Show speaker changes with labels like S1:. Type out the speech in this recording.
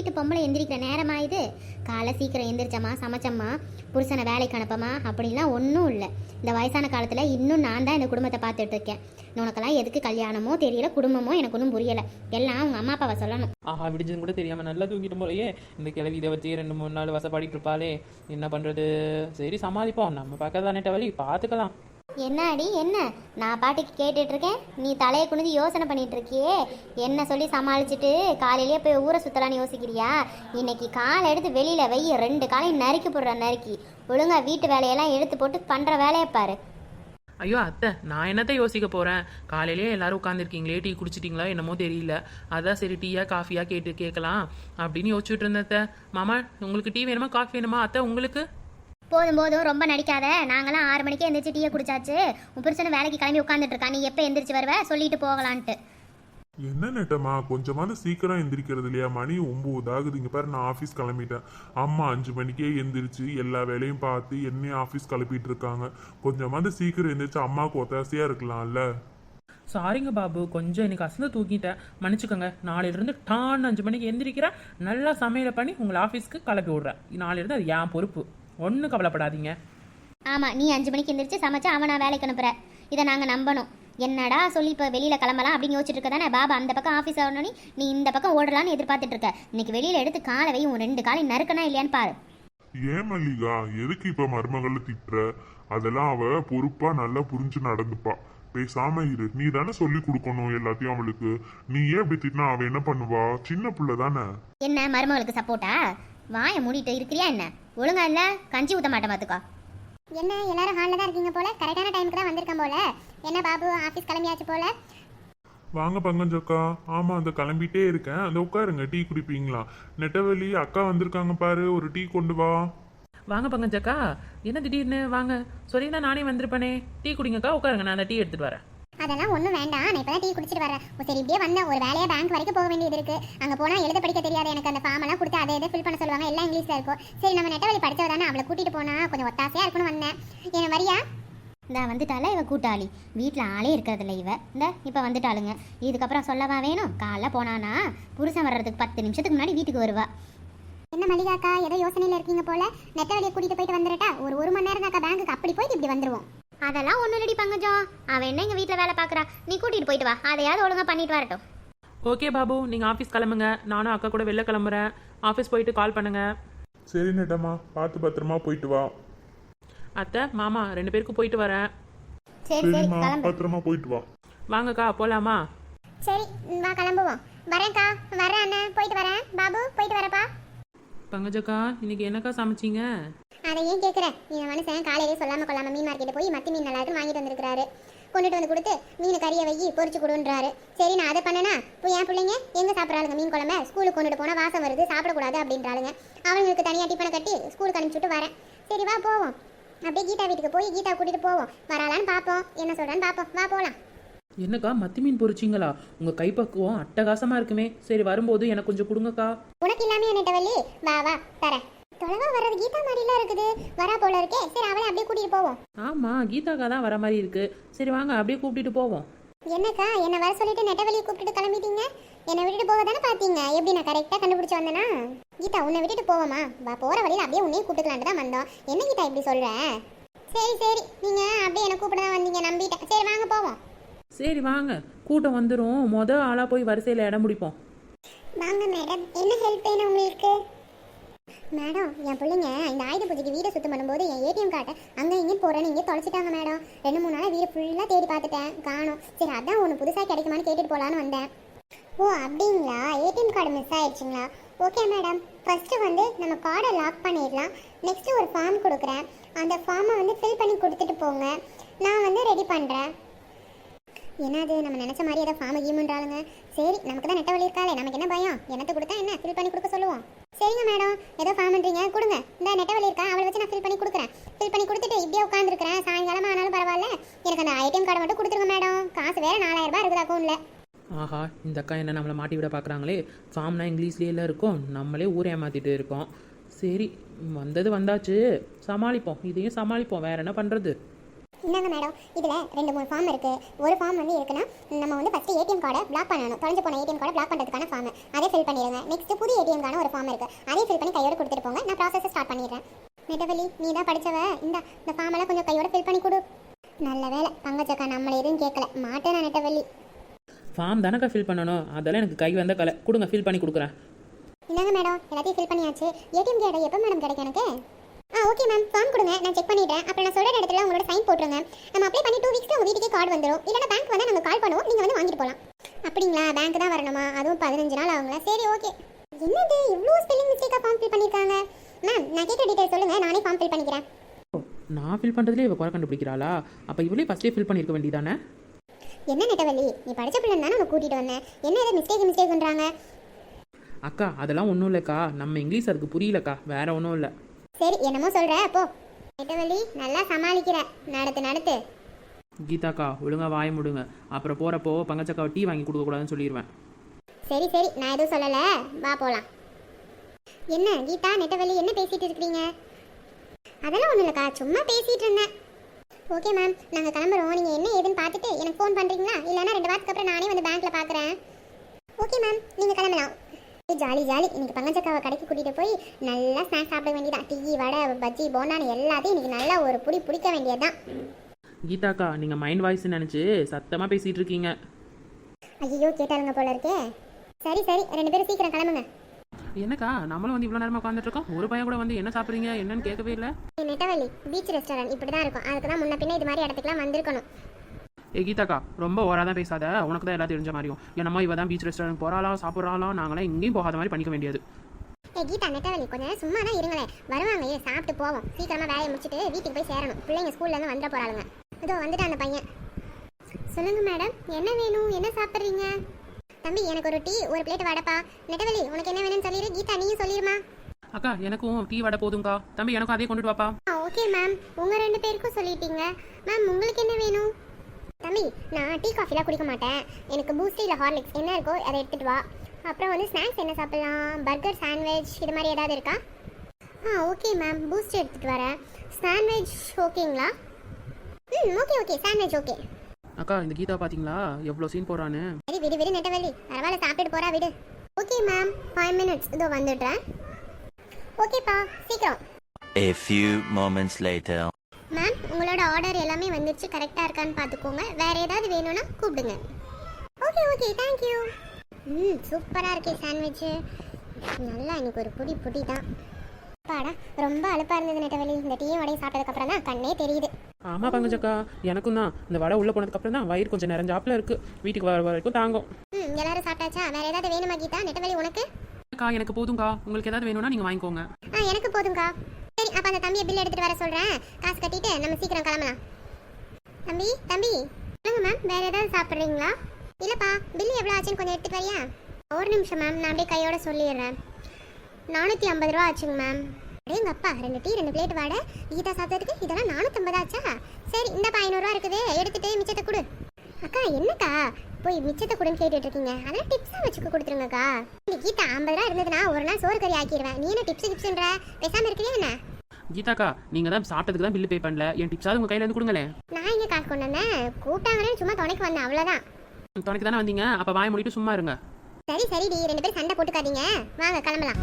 S1: வீட்டு பொம்பளை எந்திரிக்கிற நேரமா இது? காலை சீக்கிரம் எந்திரிச்சம்மா சமைச்சம்மா புருஷனை வேலைக்கு அனுப்பமா அப்படின்லாம் ஒன்றும் இல்லை. இந்த வயசான காலத்தில் இன்னும் நான் தான் இந்த குடும்பத்தை பார்த்துட்டு இருக்கேன். உனக்கெல்லாம் எதுக்கு கல்யாணமோ தெரியல குடும்பமோ எனக்கு ஒன்றும் புரியலை. எல்லாம் உங்கள் அம்மா அப்பாவை சொல்லணும்.
S2: ஆஹா விடிஞ்சது கூட தெரியாமல் நல்லா தூங்கிட்டு போலையே. இந்த கிழவி இதை வச்சு ரெண்டு மூணு நாள் வசப்பாடிட்டு இருப்பாளே. என்ன பண்ணுறது சரி சமாளிப்போம். நம்ம பக்கம் தானே வழி பார்த்துக்கலாம்.
S1: என்னடி என்ன? நான் பாட்டுக்கு கேட்டுட்டு இருக்கேன் நீ தலையை குனிஞ்சு யோசனை பண்ணிட்டு இருக்கியே என்ன சொல்லி சமாளிச்சுட்டு காலையிலேயே போய் ஊரை சுத்தலான்னு யோசிக்கிறியா? இன்னைக்கு காலை எடுத்து வெளியில வை. ரெண்டு காலையும் நறுக்கி போடுற நறுக்கி. ஒழுங்கா வீட்டு வேலையெல்லாம் எடுத்து போட்டு பண்ற வேலையை பாரு.
S2: ஐயோ அத்தை நான் என்னத்தை யோசிக்க போகிறேன் காலையிலேயே எல்லாரும் உட்காந்துருக்கீங்களே டீ குடிச்சிட்டிங்களா என்னமோ தெரியல. அதான் சரி டீயா காஃபியா கேட்டு கேட்கலாம் அப்படின்னு யோசிச்சுட்டு இருந்தேன் அத்தை. மாமா உங்களுக்கு டீ வேணுமா காஃபி வேணுமா? அத்தை உங்களுக்கு?
S1: போதும் போதும் ரொம்ப நடிக்காத. நாங்களாம் ஆறு மணிக்கே எந்திரிச்சு டீயை குடிச்சாச்சு. உன் புருஷன் வேலைக்கு கிளம்பி உட்காந்துட்டு இருக்கா நீ எப்போ எந்திரிச்சு வருவ? சொல்லிட்டு போகலான்ட்டு.
S3: என்ன நெட்டம்மா? கொஞ்சமாவது சீக்கிரம் எந்திரிக்கிறது இல்லையா? மணி ஒம்பது ஆகுது இங்க பாரு நான் ஆஃபீஸ் கிளம்பிட்டேன். அம்மா அஞ்சு மணிக்கே எந்திரிச்சு எல்லா வேலையும் பார்த்து என்னையும் ஆஃபீஸ் கிளப்பிட்டு இருக்காங்க கொஞ்சமாவது சீக்கிரம் எந்திரிச்சு அம்மாவுக்கு ஒத்தாசையா இருக்கலாம்ல.
S2: சாரிங்க பாபு. கொஞ்சம் எனக்கு அசந்து தூக்கிட்டேன் மன்னிச்சுக்கோங்க. நாளையிலிருந்து டான் அஞ்சு மணிக்கு எந்திரிக்கிறேன். நல்லா சமையலை பண்ணி உங்களை ஆஃபீஸ்க்கு கிளப்பி விட்றேன். நாளையிலிருந்து அது என் பொறுப்பு. ஒன்றும் கவலைப்படாதீங்க.
S1: ஆமாம் நீ அஞ்சு மணிக்கு எந்திரிச்சு சமைச்சு அவனை வேலைக்கு அனுப்புற. இதை நாங்கள் நம்பணும். என்னடா சொல்லி இப்போ வெளியில் கிளம்பலாம் அப்படின்னு யோசிச்சுட்டு இருக்க தானே பாபா அந்த பக்கம் ஆஃபீஸ் ஆகணும்னு நீ இந்த பக்கம் ஓடலான்னு எதிர்பார்த்துட்டு இருக்க இன்னைக்கு வெளியில் எடுத்து காலை வை உன் ரெண்டு காலை நறுக்கனா இல்லையான்னு பாரு.
S3: ஏன் மல்லிகா? எதுக்கு இப்ப மருமகளை திட்டுற? அதெல்லாம் அவ பொறுப்பா நல்லா புரிஞ்சு நடந்துப்பா. பேசாம இரு. நீ தானே சொல்லி கொடுக்கணும் எல்லாத்தையும் அவளுக்கு. நீ ஏன் இப்படி திட்டினா? அவ என்ன பண்ணுவா? சின்ன புள்ள தானே
S1: என்ன மருமகளுக்கு சப்போர்ட்டா வாயை மூடிட்டு இருக்கிறியா என்ன? ஒழுங்கா இல்ல? கஞ்சி ஊத்த மாட்டேன் பாத்துக்கோ. என்ன எல்லாரும் ஹாலில் தான் இருக்கீங்க போல? கரெக்டான டைமுக்கு தான் வந்திருக்கேன் போல? என்ன பாபு ஆஃபீஸ் கிளம்பியாச்சு போல?
S3: வாங்க பங்கஞ்சக்கா ஆமா அந்த கிளம்பிட்டே இருக்கேன். அந்த உட்காருங்க டீ குடிப்பீங்களா? நெட்டவெளி அக்கா வந்திருக்காங்க பாரு. ஒரு டீ கொண்டு வா.
S2: வாங்க பங்கஜக்கா என்ன திடீர்னு? வாங்க. சொல்லியிருந்தா நானே வந்திருப்பேனே. டீ குடிங்கக்கா உட்காருங்க. நான் அந்த டீ எடுத்துட்டு வரேன்.
S1: அதெல்லாம் ஒன்றும் வேண்டாம். நான் இப்போ தான் டீ குடிச்சிட்டு வரேன் சரி இப்படியே வந்தேன் ஒரு வேலையாக பேங்க் வரைக்கும் போக வேண்டியது இருக்கு. அங்கே போனால் எழுத படிக்க தெரியாது. எனக்கு அந்த ஃபார்ம் எல்லாம் கொடுத்து அதை இதை ஃபில் பண்ண சொல்லுவாங்க. எல்லாம் இங்கிலீஷில் இருக்கும். சரி நம்ம நெட்டவழி படிச்சவ தானே அவளை கூட்டிட்டு போனா கொஞ்சம் ஒத்தாசையாக இருக்குன்னு வந்தேன். என்ன வரியா? இந்த வந்துட்டால இவ கூட்டாளி? வீட்டில் ஆளே இருக்கிறதில்ல இவ. இந்த இப்போ வந்துட்டாளுங்க. இதுக்கப்புறம் சொல்லவா வேணும்? காலைல போனானா? புருஷன் வர்றதுக்கு பத்து நிமிஷத்துக்கு முன்னாடி வீட்டுக்கு வருவா. என்ன மல்லிகாக்கா ஏதோ யோசனையில் இருக்கீங்க போல. நெட்டவழியை கூட்டிட்டு போயிட்டு வந்துடட்டா? ஒரு ஒரு மணி நேரம் தாக்கா பேங்க்குக்கு அப்படி போயிட்டு இப்படி வந்துருவோம். அதெல்லாம் ஒன்றும் இல்லடி பங்கஜம். அவன் என்ன எங்கள் வீட்டில் வேலை பார்க்குறா நீ கூட்டிகிட்டு போயிட்டு வா. அதையாவது ஒழுங்கா பண்ணிட்டு வரட்டும்.
S2: ஓகே பாபு நீங்கள் ஆஃபீஸ் கிளம்புங்க. நானும் அக்கா கூட வெளில கிளம்புறேன். ஆஃபீஸ் போயிட்டு கால் பண்ணுங்க.
S3: சரி நெட்டம்மா பார்த்து பத்திரமா போயிட்டு வா.
S2: அத்தை மாமா ரெண்டு பேருக்கும் போயிட்டு வரேன்.
S1: சரி சரி
S3: சரிம்மா
S1: கிளம்பு.
S3: பத்திரமா போயிட்டு வா.
S2: வாங்கக்கா போகலாமா
S1: சரி வா கிளம்புவோம். வரேன்க்கா. வரேன் அண்ணன் போயிட்டு வரேன். பாபு போயிட்டு வரப்பா.
S2: பங்கஜக்கா இன்னைக்கு என்னக்கா சமைச்சீங்க?
S1: அதை ஏன் கேட்குற என் மனுஷன் காலையிலே சொல்லாம கொள்ளாம மீன் மார்க்கெட்டு போய் மத்தி மீன் நல்லா வாங்கிட்டு வந்திருக்காரு கொண்டுட்டு வந்து கொடுத்து மீன் கறியை வை பொரிச்சு கொடுன்றாரு. சரி நான் அதை பண்ணனா? இப்போ என் பிள்ளைங்க எங்க சாப்பிட்றாளுங்க மீன் குழம்ப? ஸ்கூலுக்கு கொண்டுட்டு போனா வாசம் வருது சாப்பிடக்கூடாது அப்படின்றாளுங்க. அவங்களுக்கு தனியாக டிஃபனை கட்டி ஸ்கூலுக்கு அனுப்பிச்சுட்டு வரேன். சரி வா போவோம். அப்படியே கீதா வீட்டுக்கு போய் கீதா கூட்டிட்டு போவோம். வராளான்னு பார்ப்போம். என்ன சொல்றான்னு பார்ப்போம். வா போலாம்.
S2: என்னக்கா மத்தி மீன் பொரிச்சிங்களா உங்கள் கைப்பக்குவம் அட்டகாசமாக இருக்குமே. சரி வரும்போது எனக்கு கொஞ்சம் கொடுங்கக்கா.
S1: உனக்கு இல்லாம என்னட்ட வள்ளி? வா வா தரேன். தொலைவா வர்றது கீதா மாதிரிலாம் இருக்குது. வரா போல இருக்கே. சரி அவளை அப்படியே கூட்டிட்டு போவோம்.
S2: ஆமாம் கீதாக்கா தான் வர மாதிரி இருக்கு. சரி வாங்க அப்படியே கூப்பிட்டுட்டு போவோம்.
S1: என்னக்கா என்ன வர சொல்லிட்டு நெட்டவெளியை கூப்பிட்டு கிளம்பிட்டீங்க? என்னை விட்டுட்டு போக தானே பார்த்தீங்க? எப்படி நான் கரெக்டாக கண்டுபிடிச்சு வந்தேனா? கீதா உன்னை விட்டுட்டு போவோமா? வா போகிற வழியில் அப்படியே உன்னையும் கூப்பிட்டுக்கலான்ட்டு தான் வந்தோம். என்ன கீதா இப்படி சொல்ற? சரி சரி நீங்கள் அப்படியே என்னை கூப்பிட தான் வந்தீங்க நம்பிட்டேன். சரி வாங்க போவோம்.
S2: சரி வாங்க கூட்டம் வந்துடும் மொத ஆளாக போய் வரிசையில் இடம் பிடிப்போம்.
S1: வாங்க மேடம் என்ன ஹெல்ப் வேணும் உங்களுக்கு? மேடம் என் பிள்ளைங்க இந்த ஆயுத பூஜைக்கு வீடை சுத்தம் பண்ணும்போது என் ஏடிஎம் கார்டை அங்கே இங்கேயும் போகிறேன்னு இங்கே தொலைச்சிட்டாங்க மேடம். ரெண்டு மூணு நாளாக வீடு ஃபுல்லாக தேடி பார்த்துட்டேன் காணோம். சரி அதான் ஒன்று புதுசாக கிடைக்குமான்னு கேட்டுட்டு போகலான்னு வந்தேன். ஓ அப்படிங்களா? ஏடிஎம் கார்டு மிஸ் ஆயிடுச்சுங்களா? ஓகே மேடம் ஃபஸ்ட்டு வந்து நம்ம கார்டை லாக் பண்ணிடலாம். நெக்ஸ்ட்டு ஒரு ஃபார்ம் கொடுக்குறேன். அந்த ஃபார்மை வந்து ஃபில் பண்ணி கொடுத்துட்டு போங்க. நான் வந்து ரெடி பண்ணுறேன் என்னது? நம்ம நினைச்ச மாதிரி ஏதோ ஃபார்ம் கீமுன்றாளுங்க. சரி நமக்கு தான் நெட்ட வழி இருக்காளே. நமக்கு என்ன பயம்? என்னத்தை கொடுத்தா என்ன? ஃபில் பண்ணி கொடுக்க சொல்லுவோம். சரிங்க மேடம். ஏதோ ஃபார்ம் பண்ணுறீங்க கொடுங்க. இந்த நெட்ட வழியிருக்கேன் இருக்கா? அவளை வச்சு நான் ஃபில் பண்ணி கொடுக்குறேன். ஃபில் பண்ணி கொடுத்துட்டு இப்படியே உட்காந்துருக்கிறேன் சாயங்காலம் ஆனாலும் பரவாயில்ல. எனக்கு அந்த ஐடிஎம் கார்டை மட்டும் கொடுத்துருங்க மேடம். காசு வேறு நாலாயிரம் ரூபாய் இருக்குது அக்கௌண்ட்டில்
S2: ஆஹா இந்த அக்கா என்ன நம்மளை மாட்டி விட பார்க்குறாங்களே? ஃபார்ம்னா இங்கிலீஷ்லேயே எல்லாம் இருக்கும். நம்மளே ஊரே ஏமாற்றிட்டு இருக்கோம். சரி வந்தது வந்தாச்சு. சமாளிப்போம். இதையும் சமாளிப்போம். வேற என்ன பண்ணுறது
S1: இந்தாங்க மேடம் இதில் ரெண்டு மூணு ஃபார்ம் இருக்குது ஒரு ஃபார்ம் வந்து இருக்குன்னா நம்ம வந்து ஃபஸ்ட்டு ஏடிஎம் கார்டை பிளாக் பண்ணணும். தொலைஞ்சு போன ஏடிஎம் கார்டை பிளாக் பண்ணுறதுக்கான ஃபார்ம் அதை ஃபில் பண்ணிடுங்க. நெக்ஸ்ட் புது ஏடிஎம்கான ஒரு ஃபார்ம் இருக்குது அதை ஃபில் பண்ணி கையோட கொடுத்துட்டு போங்க. நான் ப்ராசஸை ஸ்டார்ட் பண்ணிடுறேன். நெட்டவலி நீ தான் படிச்சவ? இந்த இந்த ஃபார்ம் எல்லாம் கொஞ்சம் கையோட ஃபில் பண்ணி கொடு. நல்ல வேலை பங்கச்சக்கா நம்மளை எதுவும் கேட்கல. மாட்டேன் நெட்டவலி
S2: ஃபார்ம் தானக்கா ஃபில் பண்ணணும்? அதெல்லாம் எனக்கு கை வந்த கலை. கொடுங்க ஃபில் பண்ணி கொடுக்குறேன்.
S1: இந்தாங்க மேடம் எல்லாத்தையும் ஃபில் பண்ணியாச்சு. ஏடிஎம் கார்டு எப்போ மேடம் கிடைக்கும் எனக்கு? ஆ ஓகே மேம் ஃபார்ம் கொடுங்க. நான் செக் பண்ணிட்டேன் அப்புறம் நான் சொல்கிற இடத்துல உங்களோட சைன் போட்டுருங்க. நம்ம அப்ளை பண்ணி டூ வீக்ஸ்க்கு உங்கள் வீட்டுக்கே கார்டு வந்துடும் இல்லைனா பேங்க் வந்தால் நாங்கள் கால் பண்ணுவோம். நீங்கள் வந்து வாங்கிட்டு போகலாம் அப்படிங்களா? பேங்க் தான் வரணுமா? அதுவும் பதினஞ்சு நாள் ஆகுங்களா? சரி ஓகே என்னது? இவ்வளோ ஸ்பெல்லிங் மிஸ்டேக்காக ஃபார்ம் ஃபில் பண்ணியிருக்காங்க மேம் நான் கேட்குற டீட்டெயில் சொல்லுங்கள் நானே ஃபார்ம் ஃபில் பண்ணிக்கிறேன்.
S2: நான் ஃபில் பண்ணுறதுலேயே இவ குறை கண்டுபிடிக்கிறாளா? அப்போ இவளே ஃபஸ்ட்டே ஃபில் பண்ணியிருக்க வேண்டியதானே?
S1: என்ன நெட்டவள்ளி? நீ படிச்ச பிள்ளை தானே நம்ம கூட்டிகிட்டு வந்தேன் என்ன ஏதோ மிஸ்டேக் மிஸ்டேக் பண்ணுறாங்க
S2: அக்கா அதெல்லாம் ஒன்றும் இல்லைக்கா. நம்ம இங்கிலீஷ் அதுக்கு புரியலக்கா. வேற ஒன்றும் இல்லை.
S1: சரி என்னமோ சொல்கிற அப்போ நெட்டவள்ளி நல்லா சமாளிக்கிற. நடத்து நடத்து.
S2: கீதாக்கா ஒழுங்கா வாய முடுங்க. அப்புறம் போகிறப்போ பங்கச்சக்காவை டீ வாங்கி கொடுக்கக்கூடாதுன்னு சொல்லிடுவேன்
S1: சரி சரி நான் எதுவும் சொல்லலை. வா போகலாம் என்ன கீதா நெட்டவள்ளி என்ன பேசிட்டு இருக்கிறீங்க? அதெல்லாம் ஒன்றும் இல்லைக்கா சும்மா பேசிட்டு இருந்தேன். ஓகே மேம் நாங்கள் கிளம்புறோம். நீங்கள் என்ன ஏதுன்னு பார்த்துட்டு எனக்கு ஃபோன் பண்ணுறீங்களா இல்லைன்னா ரெண்டு வாரத்துக்கு அப்புறம் நானே வந்து பேங்க்கில் பார்க்குறேன் ஓகே மேம் நீங்கள் கிளம்பலாம். Jolly jolly. இன்னைக்கு பங்கச்சக்காவை கடைக்கு கூட்டிகிட்டு போய் நல்லா ஸ்நாக்ஸ் சாப்பிட வேண்டியதான் டீ வடை பஜ்ஜி போண்டான்னு எல்லாத்தையும் இன்னைக்கு நல்லா ஒரு புடி பிடிக்க வேண்டியதுதான்.
S2: கீதாக்கா நீங்கள் மைண்ட் வாய்ஸ் நினச்சி சத்தமாக பேசிகிட்டு இருக்கீங்க.
S1: ஐயோ கேட்டாருங்க போல இருக்கே. சரி சரி. ரெண்டு பேரும் சீக்கிரம் கிளம்புங்க.
S2: என்னக்கா நம்மளும் வந்து இவ்வளோ நேரமாக உட்காந்துட்டு இருக்கோம். ஒரு பையன் கூட வந்து என்ன சாப்பிட்றீங்க என்னன்னு கேட்கவே இல்லை.
S1: நெட்டவள்ளி பீச் ரெஸ்டாரண்ட் இப்படி தான் இருக்கும். அதுக்கு தான் முன்ன பின்ன இது மாதிரி இடத்துக்குலாம் வந்திருக்கணும்.
S2: ஏ கீதாக்கா ரொம்ப ஓரா தான் பேசாத. உனக்கு தான் எல்லாம் தெரிஞ்ச மாதிரியும். என்னமோ இவ தான் பீச் ரெஸ்டாரண்ட் போகிறாளா சாப்பிட்றாளாம் நாங்களாம் எங்கேயும் போகாத மாதிரி பண்ணிக்க வேண்டியது.
S1: ஏ கீதா நெட்டவள்ளி கொஞ்ச நேரம் சும்மா தான் இருங்களேன். வருவாங்க ஏன் சாப்பிட்டு போவோம். சீக்கிரமா வேலையை முடிச்சுட்டு வீட்டுக்கு போய் சேரணும். பிள்ளைங்க ஸ்கூல்ல இருந்து வந்துட போறாளுங்க. இதோ வந்துட்டான் அந்த பையன். சொல்லுங்க மேடம் என்ன வேணும்? என்ன சாப்பிட்றீங்க? தம்பி எனக்கு ஒரு டீ ஒரு பிளேட் வடைப்பா. நெட்டவள்ளி உனக்கு என்ன வேணும்னு சொல்லிடு. கீதா நீயும் சொல்லிருமா
S2: அக்கா எனக்கும் டீ வடை போதும்க்கா. தம்பி எனக்கும் அதே கொண்டுட்டு வாப்பா.
S1: ஓகே மேம் உங்க ரெண்டு பேருக்கும் சொல்லிட்டீங்க. மேம் உங்களுக்கு என்ன வேணும்? நான் டீ காஃபிலாம் குடிக்க மாட்டேன். எனக்கு பூஸ்ட் இல்லை ஹார்லிக்ஸ் என்ன இருக்கோ அதை எடுத்துட்டு வா. அப்புறம் வந்து ஸ்நாக்ஸ் என்ன சாப்பிடலாம்? பர்கர் சாண்ட்விச் இது மாதிரி ஏதாவது இருக்கா? ஆ ஓகே மேம் பூஸ்ட் எடுத்துட்டு வரேன். சாண்ட்விச் ஓகேங்களா? ம் ஓகே ஓகே சாண்ட்விச் ஓகே
S2: அக்கா இந்த கீதா பார்த்தீங்களா எவ்வளோ சீன் போடுறான்னு.
S1: சரி விடு விடு நெட்டவள்ளி பரவாயில்ல சாப்பிட்டுட்டு போறா விடு. ஓகே மேம் ஃபைவ் மினிட்ஸ் இதோ வந்துடுறேன். ஓகேப்பா சீக்கிரம்.
S4: A few moments later.
S1: Ma'am உங்களோட ஆர்டர் எல்லாமே வந்துருச்சு. கரெக்டாக இருக்கான்னு பார்த்துக்கோங்க வேற ஏதாவது வேணும்னா கூப்பிடுங்க. ஓகே ஓகே தேங்க்யூ ம் சூப்பராக இருக்கே சாண்ட்விட்சு நல்லா எனக்கு ஒரு புடி புடி தான். பாடா ரொம்ப அலுப்பாக இருந்தது நெட்டவெளி இந்த டீயும் வடையும் சாப்பிட்டதுக்கப்புறம் தான் கண்ணே தெரியுது.
S2: ஆமாம் பங்கஜக்கா. எனக்கும் தான். இந்த வடை உள்ளே போனதுக்கப்புறம் தான் வயிறு கொஞ்சம் நிறைஞ்சாப்புல இருக்குது வீட்டுக்கு வர வரைக்கும் தாங்கும்.
S1: ம் எல்லாரும் சாப்பிட்டாச்சா? வேற ஏதாவது வேணுமா கீதா? நெட்டவெளி உனக்கு?
S2: அக்கா எனக்கு போதும்க்கா. உங்களுக்கு ஏதாவது வேணும்னா நீங்கள் வாங்கிக்கோங்க.
S1: ஆ எனக்கு போதும்க்கா. சரி அப்போ அந்த தம்பியை பில் எடுத்துட்டு வர சொல்கிறேன் காசு கட்டிட்டு நம்ம சீக்கிரம் கிளம்பலாம். தம்பி தம்பி சொல்லுங்க மேம் வேற ஏதாவது சாப்பிட்றீங்களா? இல்லைப்பா பில் எவ்வளோ ஆச்சுன்னு கொஞ்சம் எடுத்துட்டு வரியா? ஒரு நிமிஷம் மேம் நான் அப்படியே கையோட சொல்லிடுறேன். நானூற்றி ஐம்பது ரூபா ஆச்சுங்க மேம் எங்க அப்பா ரெண்டு டீ ரெண்டு பிளேட் வாடை கீதா சாப்பிட்டதுக்கு இதெல்லாம் நானூற்றம்பது ஆச்சா? சரி இந்தப்பா ஐநூறுரூவா இருக்குது. எடுத்துட்டு மிச்சத்தை கொடு. அக்கா என்னக்கா? போய் மிச்சத்தை கொடுன்னு கேட்டுட்டு இருக்கீங்க அதெல்லாம் டிப்ஸாக வச்சுக்க கொடுத்துருங்கக்கா. இந்த கீதா ஐம்பது ரூபா இருந்ததுன்னா ஒரு நாள் சோறு கறி ஆக்கிடுவேன் நீ என்ன டிப்ஸ் டிப்ஸ்ன்ற பேசாமல் இருக்கிறியா என்ன?
S2: கீதாக்கா நீங்கள் தான் சாப்பிட்டதுக்கு தான் பில்லு பே பண்ணல. என் டிப்ஸாவது உங்கள் கையில இருந்து கொடுங்களேன்.
S1: நான் எங்க காசு கொண்டு வந்தேன்? கூப்பிட்டாங்கன்னு சும்மா துணைக்கு வந்தேன் அவ்வளோதான்
S2: துணைக்கு தானே வந்தீங்க? அப்போ வாய மூடிட்டு சும்மா இருங்க.
S1: சரி சரிடி ரெண்டு பேரும் சண்டை போட்டுக்காதீங்க. வாங்க கிளம்பலாம்.